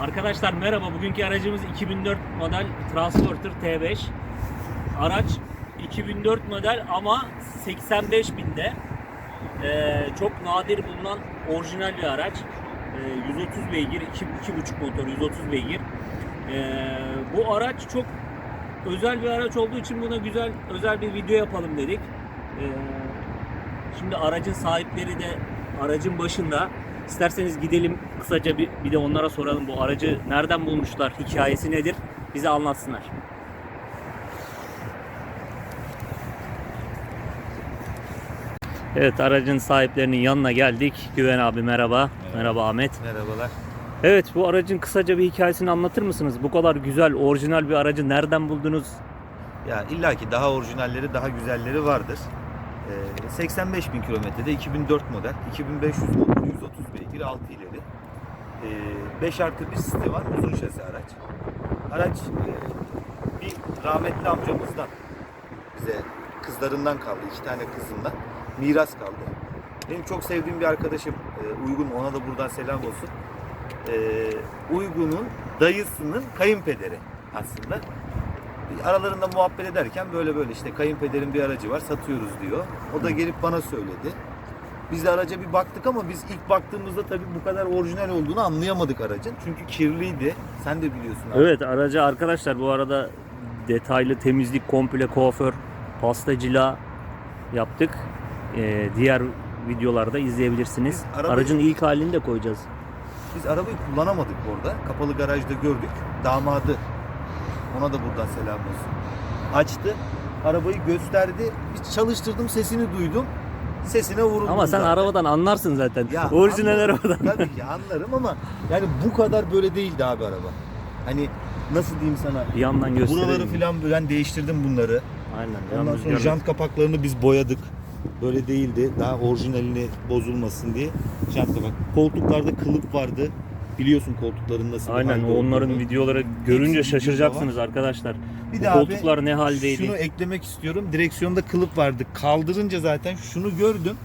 Arkadaşlar merhaba. Bugünkü aracımız 2004 model Transporter T5. Araç 2004 model ama 85 binde. Ee, çok nadir bulunan orijinal bir araç. Ee, 130 beygir, 2, 2.5 motor 130 beygir. Ee, bu araç çok özel bir araç olduğu için buna güzel özel bir video yapalım dedik. Ee, şimdi aracın sahipleri de aracın başında. İsterseniz gidelim kısaca bir, bir de onlara soralım bu aracı nereden bulmuşlar, hikayesi nedir bize anlatsınlar. Evet aracın sahiplerinin yanına geldik. Güven abi merhaba. Merhaba, Ahmet. Merhabalar. Evet bu aracın kısaca bir hikayesini anlatır mısınız? Bu kadar güzel, orijinal bir aracı nereden buldunuz? Ya illaki daha orijinalleri, daha güzelleri vardır. Ee, 85 bin kilometrede 2004 model, 2500 motor, 130 beygir, 6 ileri. Ee, 5 artı bir sistemi var, uzun şasi araç. Araç e, bir rahmetli amcamızdan bize kızlarından kaldı, iki tane kızından miras kaldı. Benim çok sevdiğim bir arkadaşım e, Uygun, ona da buradan selam olsun. Ee, Uygun'un dayısının kayınpederi aslında. aralarında muhabbet ederken böyle böyle işte kayınpederin bir aracı var satıyoruz diyor. O da gelip bana söyledi. Biz de araca bir baktık ama biz ilk baktığımızda tabii bu kadar orijinal olduğunu anlayamadık aracın. Çünkü kirliydi. Sen de biliyorsun abi. Evet aracı arkadaşlar bu arada detaylı temizlik, komple kuaför, pastacılığa yaptık. Ee, diğer videolarda izleyebilirsiniz. Biz arabayı- Aracın ilk halini de koyacağız. Biz arabayı kullanamadık orada. Kapalı garajda gördük. Damadı. Ona da buradan selam olsun. Açtı. Arabayı gösterdi. Biz çalıştırdım sesini duydum. Sesine vuruldum Ama sen zaten. arabadan anlarsın zaten. Ya Orijinal anlarım. arabadan. Tabii ki anlarım ama yani bu kadar böyle değildi abi araba. Hani nasıl diyeyim sana? Bir yandan gösterelim. Buraları filan ben değiştirdim bunları. Aynen. Ondan sonra jant kapaklarını biz boyadık. Böyle değildi. Daha orijinalini bozulmasın diye jant kapak. Koltuklarda kılıp vardı. Biliyorsun koltukların nasıl Aynen onların olduğunu. videoları görünce Hepsi şaşıracaksınız arkadaşlar. Bir Bu de abi koltuklar ne haldeydi? şunu eklemek istiyorum. Direksiyonda kılıp vardı. Kaldırınca zaten şunu gördüm.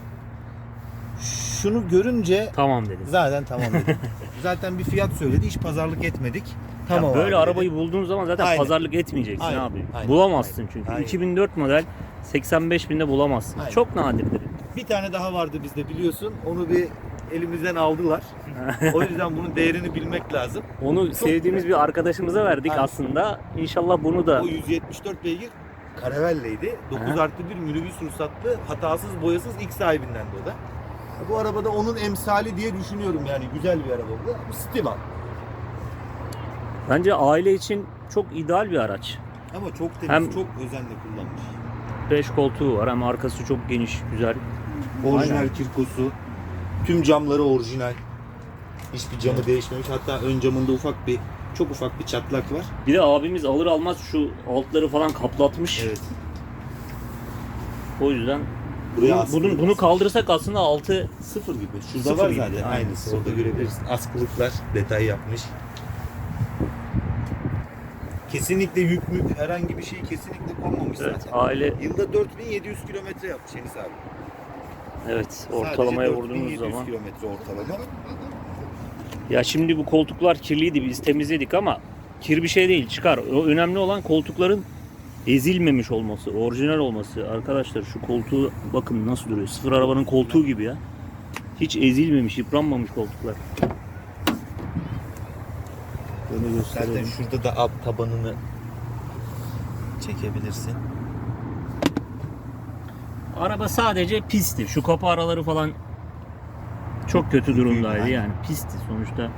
Şunu görünce Tamam dedim. zaten tamam dedim. zaten bir fiyat söyledi. Hiç pazarlık etmedik. Tamam Ya böyle abi arabayı dedi. bulduğun zaman zaten Aynen. pazarlık etmeyeceksin Aynen, abi. aynen, Bulamazsın aynen, çünkü. aynen. 2004 model 85 binde bulamazsın. Aynen. Çok nadirdir. Bir tane daha vardı bizde biliyorsun. Onu bir elimizden aldılar. o yüzden bunun değerini bilmek lazım. Onu sevdiğimiz bir arkadaşımıza verdik Aynen. aslında. İnşallah bunu da O 174 beygir Caravella'ydı. 9 Aha. artı bir minibüs ruhsatlı, hatasız, boyasız ilk sahibinden de o da. Bu arabada onun emsali diye düşünüyorum yani güzel bir araba bu. Bu Stival. bence aile için çok ideal bir araç. Ama çok temiz, Hem- çok özenle kullanmış. 5 koltuğu var hem arkası çok geniş, güzel. Orijinal kirkosu. Tüm camları orijinal. Hiçbir camı değişmemiş. Hatta ön camında ufak bir çok ufak bir çatlak var. Bir de abimiz alır almaz şu altları falan kaplatmış. Evet. O yüzden Buraya bunu, bunu, bunu var. kaldırsak aslında altı Sıfır gibi. Şurada Sıfır var gibi, zaten aynısı. Orada görebilirsin. Askılıklar detay yapmış. Kesinlikle yük mük herhangi bir şey kesinlikle konmamış evet, zaten. aile Yılda 4700 kilometre yapmış Enis abi. Evet ortalamaya Sadece vurduğumuz 4700 zaman. kilometre ortalama. Ya şimdi bu koltuklar kirliydi biz temizledik ama kir bir şey değil çıkar. O önemli olan koltukların ezilmemiş olması, orijinal olması. Arkadaşlar şu koltuğu bakın nasıl duruyor. Sıfır arabanın koltuğu gibi ya. Hiç ezilmemiş, yıpranmamış koltuklar. Böyle Zaten gösterelim. şurada da alt tabanını çekebilirsin. Araba sadece pisti. Şu kapı araları falan çok kötü durumdaydı yani. Pisti sonuçta.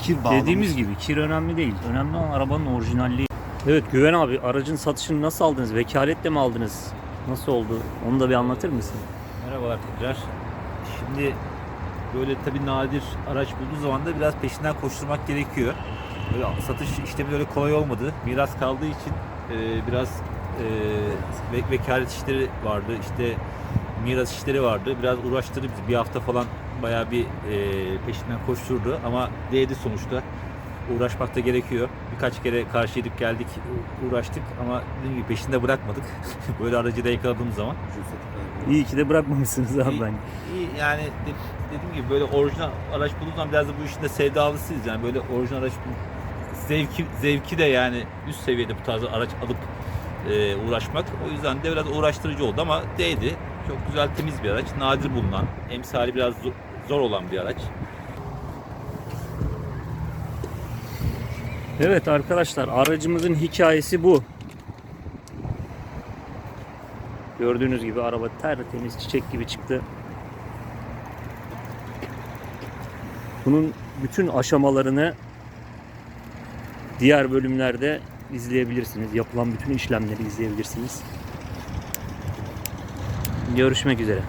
Kir bağlamış. Dediğimiz gibi kir önemli değil. Önemli olan arabanın orijinalliği. Evet Güven abi aracın satışını nasıl aldınız? Vekaletle mi aldınız? Nasıl oldu? Onu da bir anlatır mısın? Merhabalar tekrar. Şimdi böyle tabii nadir araç bulduğu zaman da biraz peşinden koşturmak gerekiyor. Böyle satış işlemi öyle kolay olmadı. Miras kaldığı için e, biraz e, ve- vekalet işleri vardı. İşte miras işleri vardı. Biraz uğraştırdı bizi. Bir hafta falan bayağı bir e, peşinden koşturdu ama değdi sonuçta. uğraşmak da gerekiyor. Birkaç kere karşı gidip geldik, uğraştık ama dediğim gibi peşinde bırakmadık. Böyle aracı da yakaladığımız zaman. İyi ki de bırakmamışsınız abi İyi- ben. iyi yani de- dediğim gibi böyle orijinal araç bulduğum zaman biraz da bu işin de sevdalısıyız yani böyle orijinal araç zevki zevki de yani üst seviyede bu tarz araç alıp e, uğraşmak. O yüzden de biraz uğraştırıcı oldu ama değdi. Çok güzel temiz bir araç. Nadir bulunan, emsali biraz zo- zor olan bir araç. Evet arkadaşlar aracımızın hikayesi bu. Gördüğünüz gibi araba tertemiz çiçek gibi çıktı. Bunun bütün aşamalarını diğer bölümlerde izleyebilirsiniz. Yapılan bütün işlemleri izleyebilirsiniz. Görüşmek üzere.